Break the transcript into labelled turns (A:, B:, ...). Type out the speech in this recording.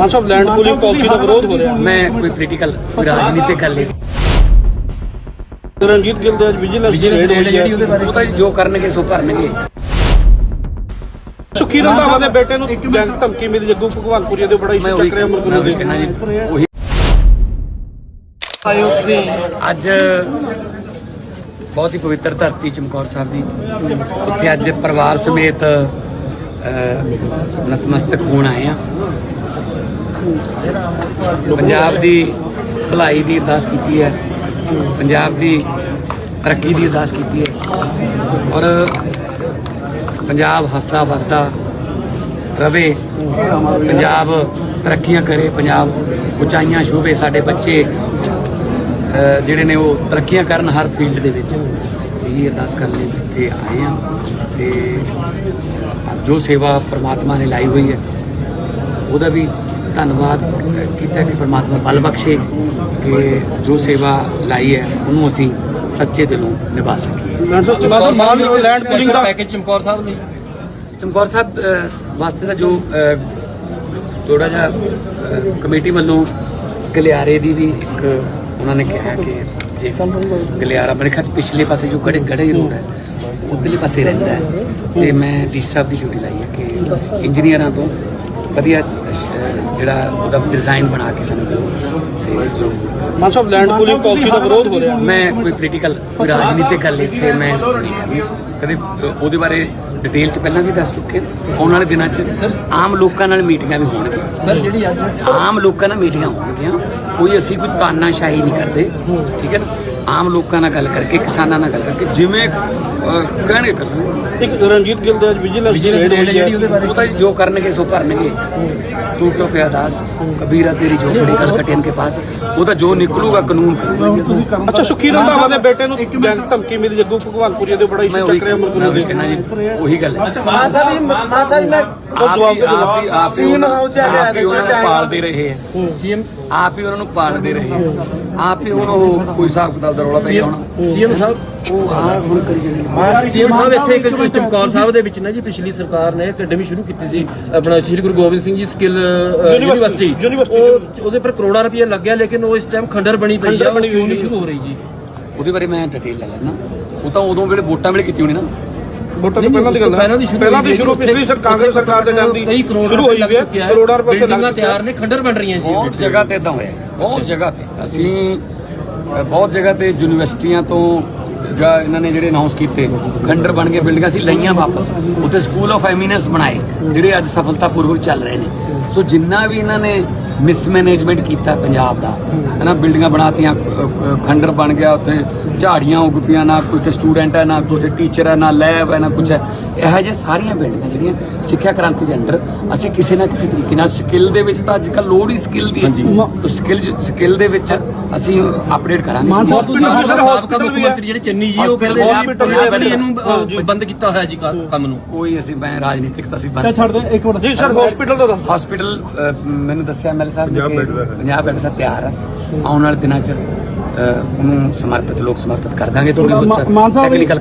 A: Mann sahib land pooling policy ਦਾ ਵਿਰੋਧ ਹੋ ਰਿਹਾ
B: ਮੈਂ ਕੋਈ ਪੋਲੀਟੀਕਲ ਕੋਈ ਰਾਜਨੀਤਿਕ ਗੱਲ ਨਹੀਂ
A: ਰਣਜੀਤ ਗਿੱਲ ਦੇ ਅੱਜ ਵਿਜੀਲੈਂਸ
C: ਵਿਜੀਲੈਂਸ ਰੇਡ ਜਿਹੜੀ ਉਹਦੇ ਬਾਰੇ
B: ਉਹ ਤਾਂ ਜੀ ਜੋ ਕਰਨਗੇ ਸੋ ਭਰਨਗੇ
A: ਸੁਖੀ ਰੰਧਾਵਾ ਦੇ ਬੇਟੇ ਨੂੰ ਬੈਂਕ ਧਮਕੀ ਮਿਲੀ ਜੱਗੂ ਭਗਵਾਨਪੁਰੀਆ ਦੇ ਬੜਾ
B: ਮੈਂ
A: ਇਸ਼ੂ
B: ਉਹੀ
A: ਚੱਕ ਰਿਹਾ
B: ਮੈਂ
A: ਮੁਰਗੂ
B: ਉਹੀ
A: ਦੇ
B: ਕਹਿਣਾ ਜੀ ਉਹੀ
C: ਆਇਓ ਤੁਸੀਂ
B: ਅੱਜ ਬਹੁਤ ਹੀ ਪਵਿੱਤਰ ਧਰਤੀ ਚਮਕੌਰ ਸਾਹਿਬ ਦੀ ਅੱਜ ਪਰਿਵਾਰ ਸਮੇਤ ਨਤਮਸਤਕ ਹੋਣ ਆਏ ਆ ਪੰਜਾਬ ਦੀ ਭਲਾਈ ਦੀ ਅਰਦਾਸ ਕੀਤੀ ਹੈ, ਪੰਜਾਬ ਦੀ ਤਰੱਕੀ ਦੀ ਅਰਦਾਸ ਕੀਤੀ ਹੈ ਔਰ ਪੰਜਾਬ ਹੱਸਦਾ ਵਸਦਾ ਰਵੇ, ਪੰਜਾਬ ਤਰੱਕੀਆਂ ਕਰੇ, ਪੰਜਾਬ ਉਚਾਈਆਂ ਛੂਵੇ ਸਾਡੇ ਬੱਚੇ ਜਿਹੜੇ ਨੇ ਉਹ ਤਰੱਕੀਆਂ ਕਰਨ ਹਰ ਫੀਲਡ ਦੇ ਵਿੱਚ। ਇਹ ਅਰਦਾਸ ਕਰਨ ਲਈ ਇੱਥੇ ਆਏ ਆ ਤੇ ਜੋ ਸੇਵਾ ਪ੍ਰਮਾਤਮਾ ਨੇ ਲਾਈ ਹੋਈ ਹੈ, ਉਹਦਾ ਵੀ ਧੰਨਵਾਦ ਕੀਤਾ ਕਿ ਪ੍ਰਮਾਤਮਾ ਬਲ ਬਖਸ਼ੇ ਕਿ ਜੋ ਸੇਵਾ ਲਾਈ ਹੈ ਉਹਨੂੰ ਅਸੀਂ ਸੱਚੇ ਦਿਲੋਂ ਨਿਭਾ ਸਕੀਏ।
A: ਮੈਂ ਤਾਂ ਚਮਕੌਰ ਸਾਹਿਬ ਲੈਂਡ ਪੂਲਿੰਗ ਦਾ।
C: ਪੈਕੇਜ ਚਮਕੌਰ ਸਾਹਿਬ ਲਈ।
B: ਚਮਕੌਰ ਸਾਹਿਬ ਅਹ, ਵਾਸਤੇ ਦਾ ਜੋ ਥੋੜਾ ਜਿਹਾ ਕਮੇਟੀ ਵੱਲੋਂ ਗਲਿਆਰੇ ਦੀ ਵੀ ਇੱਕ ਉਹਨਾਂ ਨੇ ਕਿਹਾ ਕਿ ਜੇ ਗਲਿਆਰਾ ਮੇਰੇ ਖਿਆਲ ਪਿਛਲੇ ਪਾਸੇ ਜੋ ਗੜੇ ਗੜੇ ਰੋਡ ਹੈ ਉਧਰਲੇ ਪਾਸੇ ਰਹਿੰਦਾ ਹੈ। ਤੇ ਮੈਂ ਡੀ ਸਾਹਿਬ ਦੀ ਡਿਊਟੀ ਲਾਈ ਹੈ ਕਿ ਇੰਜੀਨੀਅਰਾਂ ਤੋਂ ਵਧੀਆ ਜਿਹੜਾ ਉਹਦਾ ਡਿਜ਼ਾਈਨ ਬਣਾ ਕੇ ਸਾਨੂੰ ਦਿਓ। ਤੇ ਜੋ
A: Mann sahib land pooling policy ਦਾ ਵਿਰੋਧ ਹੋ ਰਿਹਾ।
B: ਮੈਂ ਕੋਈ ਪੋਲੀਟੀਕਲ ਕੋਈ ਰਾਜਨੀਤਿਕ ਗੱਲ ਇੱਥੇ ਮੈਂ। ਕਦੇ ਉਹਦੇ ਬਾਰੇ ਡਿਟੇਲ ਚ ਪਹਿਲਾਂ ਵੀ ਦੱਸ ਚੁੱਕੇ। ਆਉਣ ਵਾਲੇ ਦਿਨਾਂ ਚ ਆਮ ਲੋਕਾਂ ਨਾਲ ਮੀਟਿੰਗਾਂ ਵੀ ਹੋਣਗੀਆਂ।
C: ਸਰ ਜਿਹੜੀ ਅੱਜ
B: ਆਮ ਲੋਕਾਂ ਨਾਲ ਮੀਟਿੰਗਾਂ ਹੋਣਗੀਆਂ। ਕੋਈ ਅਸੀਂ ਕੋਈ ਤਾਨਾਸ਼ਾਹੀ ਨਹੀਂ ਕਰਦੇ ਠੀਕ ਹੈ ਨਾ? ਆਮ ਲੋਕਾਂ ਨਾਲ ਗੱਲ ਕਰਕੇ ਕਿਸਾਨਾਂ ਨਾਲ ਗੱਲ ਕਰਕੇ ਜਿਵੇਂ ਅ, ਕਹਿਣਗੇ ਕਰੋ
A: ਇੱਕ ਰਣਜੀਤ ਗਿੱਲ ਦੇ ਵਿਜੀਲੈਂਸ
C: ਵਿਜੀਲੈਂਸ ਰੇਡ ਜਿਹੜੀ ਉਹਦੇ ਬਾਰੇ
B: ਉਹ ਤਾਂ ਜੀ ਜੋ ਕਰਨਗੇ ਸੋ ਭਰਨਗੇ ਤੂੰ ਕਿਉਂ ਪਿਆ ਦਾਸ ਕਬੀਰਾ ਤੇਰੀ ਝੋਪੜੀ ਕਲ ਕਟਿਆਨ ਕੇ ਪਾਸ। ਉਹ ਤਾਂ ਜੋ ਨਿਕਲੂਗਾ ਕਾਨੂੰਨ
A: ਅੱਛਾ ਸੁਖੀ ਰੰਧਾਵਾ ਦੇ ਬੇਟੇ ਨੂੰ ਬੈਂਕ ਧਮਕੀ ਮਿਲੀ ਜੱਗੂ ਭਗਵਾਨਪੁਰੀਆ ਦੇ ਬੜਾ
B: ਮੈਂ
A: ਇਸ਼ੂ
B: ਉਹੀ
A: ਚੱਕ ਰਿਹਾ
B: ਮੈਂ
A: ਮੁਰਗੂ
B: ਉਹੀ
A: ਦੇ
B: ਕਹਿਣਾ ਜੀ। ਉਹੀ ਗੱਲ ਹੈ।
D: ਮਾਨ ਸਾਹਿਬ ਜੀ ਮਾਨ ਸਾਹਿਬ ਜੀ ਮੈਂ
B: ਆਪ ਹੀ ਆਪ ਹੀ ਆਪ ਹੀ ਉਹਨਾਂ ਆਪ ਹੀ ਉਹਨਾਂ ਨੂੰ ਪਾਲਦੇ ਰਹੇ ਹੈ।
C: ਸੀਐਮ
B: ਆਪ ਹੀ ਉਹਨਾਂ ਨੂੰ ਪਾਲਦੇ ਰਹੇ ਹੈ ਆਪ ਹੀ ਉਹਨਾਂ ਨੂੰ ਕੋਈ ਹਿਸਾਬ ਕਿਤਾਬ ਦਾ ਰੌਲਾ ਪੈ ਗਿਆ ਹੋਣਾ।
C: ਸੀਐਮ ਸਾਹਿਬ
B: ਉਹ ਆਪ ਹੁਣ ਕਰੀ ਜਾਂਦੇ
C: ਸੀਐਮ ਸਾਹਿਬ ਇੱਥੇ ਇੱਕ ਕੋਈ ਚਮਕੌਰ ਸਾਹਿਬ ਦੇ ਵਿੱਚ ਨਾ ਜੀ ਪਿਛਲੀ ਸਰਕਾਰ ਨੇ ਅਕੈਡਮੀ ਸ਼ੁਰੂ ਕੀਤੀ ਸੀ। ਆਪਣਾ Shri Guru Gobind Singh ji skill university.
A: University.
C: ਉਹ- ਉਹਦੇ ਪਰ ਕਰੋੜਾਂ ਰੁਪਏ ਲੱਗਿਆ ਲੇਕਿਨ ਉਹ ਇਸ ਟਾਈਮ ਖੰਡਰ ਬਣੀ ਪਈ ਆ। ਕਿਉਂ ਨਹੀਂ ਸ਼ੁਰੂ ਹੋ ਰਹੀ ਜੀ?
B: ਉਹਦੇ ਬਾਰੇ ਮੈਂ ਡਿਟੇਲ ਲੈ ਲੈਣਾ ਉਹ ਤਾਂ ਉਦੋਂ ਵੇਲੇ ਵੋਟਾਂ ਵੇਲੇ ਕੀਤੀ ਹੋਣੀ ਨਾ।
A: ਵੋਟਾਂ ਤੋਂ ਪਹਿਲਾਂ ਦੀ ਗੱਲ ਹੈ।
C: ਪਹਿਲਾਂ ਦੀ ਸ਼ੁਰੂ
A: ਪਹਿਲਾਂ ਦੀ
C: ਹੋਈ
A: ਸ਼ੁਰੂ
C: ਹੈ।
A: ਪਿਛਲੀ ਸਰ ਕਾਂਗਰਸ ਸਰਕਾਰ ਦੇ ਟਾਈਮ ਦੀ ਸ਼ੁਰੂ ਹੋਈ ਹੈ। ਕਰੋੜਾਂ ਰੁਪਏ
C: ਬਿਲਡਿੰਗਾਂ
A: ਲੱਗ
C: ਤਿਆਰ ਨੇ ਖੰਡਰ ਬਣ ਰਹੀਆਂ ਜੀ।
B: ਬਹੁਤ ਜਗ੍ਹਾ ਤੇ ਇਦਾਂ ਹੋਇਆ। ਬਹੁਤ ਜਗ੍ਹਾ ਤੇ। ਅਸੀਂ ਬਹੁਤ ਜਗ੍ਹਾ ਤੇ ਯੂਨੀਵਰਸਿਟੀਆਂ ਤੋਂ ਜਾਂ ਇਹਨਾਂ ਨੇ ਜਿਹੜੇ ਅਨਾਉਂਸ ਕੀਤੇ ਖੰਡਰ ਬਣ ਕੇ ਬਿਲਡਿੰਗਾਂ ਸੀ ਲਈਆਂ ਵਾਪਸ। ਉੱਥੇ ਸਕੂਲ ਆਫ ਐਮੀਨੈਂਸ ਬਣਾਏ ਜਿਹੜੇ ਅੱਜ ਸਫਲਤਾਪੂਰਵਕ ਚੱਲ ਰਹੇ ਨੇ। ਸੋ ਜਿੰਨਾ ਵੀ ਇਹਨਾਂ ਨੇ ਮਿਸਮੈਨੇਜਮੈਂਟ ਕੀਤਾ ਪੰਜਾਬ ਦਾ ਹਨਾ ਬਿਲਡਿੰਗਾਂ ਬਣਾਤੀਆਂ ਖੰਡਰ ਬਣ ਗਿਆ ਉੱਥੇ ਝਾੜੀਆਂ ਉੱਗ ਪਈਆਂ ਨਾ ਕੋਈ ਤੇ ਸਟੂਡੈਂਟ ਹੈ ਨਾ ਕੋਈ ਟੀਚਰ ਹੈ ਨਾ ਲੈਬ ਹੈ ਨਾ ਕੁਝ ਹੈ। ਇਹੋ ਜਿਹੇ ਸਾਰੀਆਂ ਬਿਲਡਿੰਗਾਂ ਜਿਹੜੀਆਂ ਸਿੱਖਿਆ ਕ੍ਰਾਂਤੀ ਦੇ ਅੰਡਰ ਅਸੀਂ ਕਿਸੇ ਨਾ ਕਿਸੇ ਤਰੀਕੇ ਨਾਲ ਸਕਿੱਲ ਦੇ ਵਿੱਚ ਤਾਂ ਅੱਜ ਕੱਲ੍ਹ ਲੋੜ ਹੀ ਸਕਿੱਲ ਦੀ ਹੈ। ਤਾਂ ਸਕਿੱਲ ਸਕਿੱਲ ਦੇ ਵਿੱਚ ਅਸੀਂ ਅਪਡੇਟ ਕਰਾਂਗੇ।
C: ਤੁਸੀਂ
A: Hospital
C: ਸਾਬਕਾ
A: hospital
C: ਮੁੱਖ
A: ਵੀ ਹੈ।
C: ਮੰਤਰੀ ਜਿਹੜੇ ਚੰਨੀ ਜੀ ਉਹ ਕਹਿੰਦੇ
A: Hospital ਵੀ ਹੈ।
C: ਪਹਿਲੇ ਇਹਨੂੰ ਬੰਦ ਕੀਤਾ ਹੋਇਆ ਜੀ ਕੰਮ ਨੂੰ।
B: ਕੋਈ ਅਸੀਂ ਮੈਂ ਰਾਜਨੀਤਿਕ ਤਾਂ ਅਸੀਂ ਬੰਦ
A: ਛੱਡ ਦੇ ਇੱਕ ਮਿੰਟ। ਜੀ ਸਰ ਹਸਪੀਟਲ ਦਾ ਦੱਸੋ।
B: ਹਸਪੀਟਲ ਮੈਨੂੰ ਦੱਸਿਆ ਐਮਐਲ ਸਾਹਿਬ ਨੇ ਕਿ 50 ਬੈੱਡ ਦਾ ਤਿਆਰ ਹੈ। ਆਉਣ ਵਾਲੇ ਦਿਨਾਂ 'ਚ ਉਹਨੂੰ ਸਮਰਪਿਤ ਲੋਕ ਸਮਰਪਿਤ ਕਰ ਦਾਂਗੇ। ਥੋੜੀ ਬਹੁਤ ਟੈਕਨੀਕਲ